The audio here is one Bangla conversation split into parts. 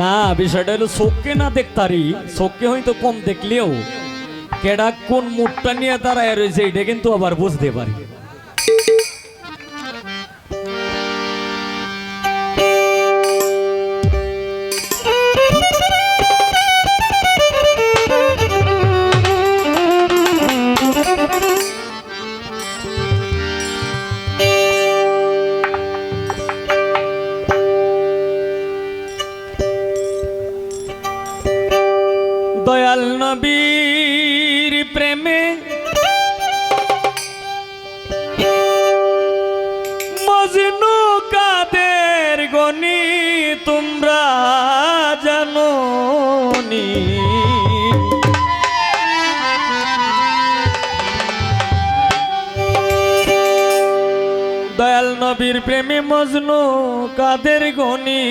না, বিষয়টা হলো চোখকে না দেখতারি চোখকে হয়তো কম দেখলেও কেডা কোন মুখটা নিয়ে তারা রয়েছে এটা কিন্তু আবার বুঝতে পারি। নি দয়াল নবীর প্রেমে মজনু কাদের গনি?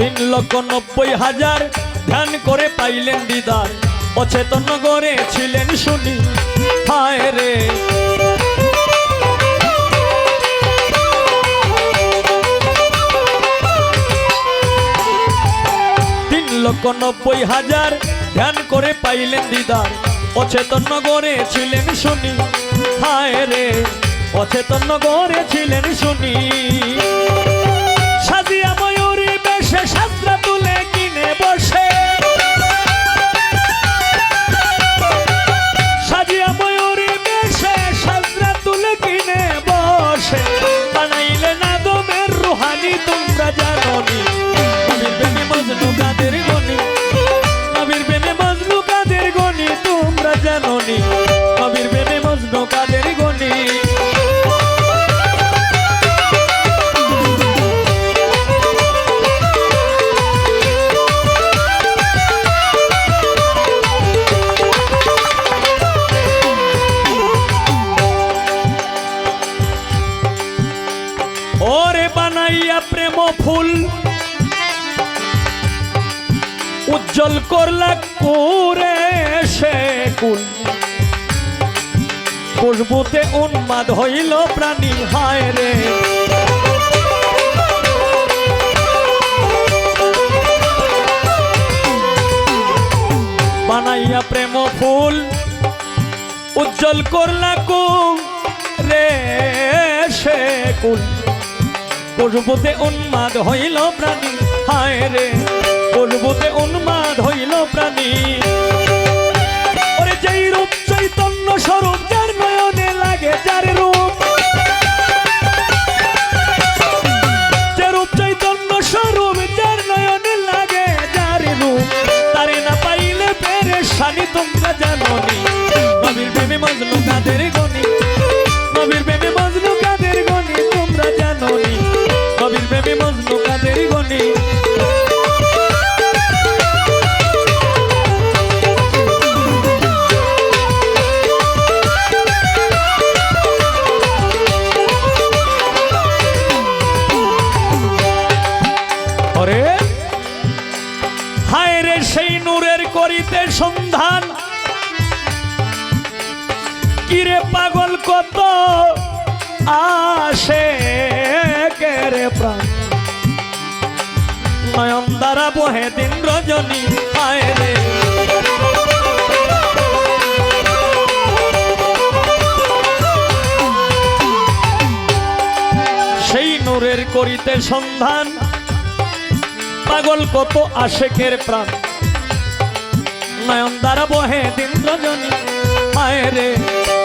তিন লক্ষ নব্বই হাজার ধ্যান করে পাইলেন দিদার। অচেতন করে ছিলেন শুনি। হায় রে। তিন লক্ষ নব্বই হাজার ধ্যান করে পাইলেন দিদার। অচেতন ছিলেন শুনি। হায় রে। অচেতন ছিলেন শুনি। মজনু কাদের গনি? নবীর প্রেমে মজনু কাদের গনি? তোমরা জানো নি নবীর প্রেমে মজনু কাদের ফুল উজ্জ্বল করলা করে সে কুল। খুশবুতে উন্মাদ হইল প্রাণী, হায় রে। বানাইয়া প্রেম ফুল, উজ্জ্বল করলা কুল রে সে কুল। পূর্বতে উন্মাদ হইল প্রাণী, হায় রে। পূর্বতে উন্মাদ হইল প্রাণী। কিরে পাগল কত আসে কেরে প্রাণ? নয়ন দ্বারা বহে দিন রজনী আয় রে। সেই নূরের করিতে সন্ধান পাগল কত আশেকের প্রাণ? নয়ন দ্বারা বহে দিন রজনী আয় রে।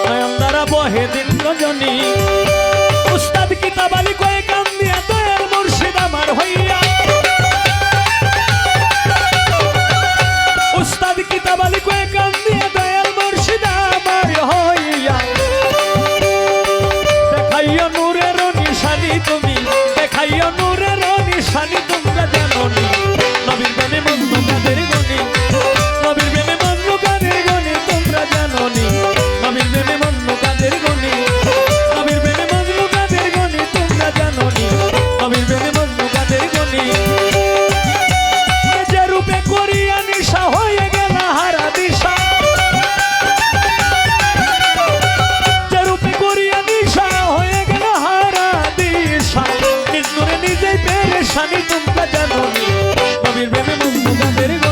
নয়ন দ্বারা বহে দিন রজনী। উস্তাদ কিতাব আলী কয়ে কান্দিয়া দয়াল মুর্শিদ আমার হইয়া। উস্তাদ কিতাব আলী কয়ে কান্দিয়া দয়াল মুর্শিদ আমার হইয়া। দেখাইও নূরের নিশানি তুমি দেখাইও নূরের নিশানি mujeres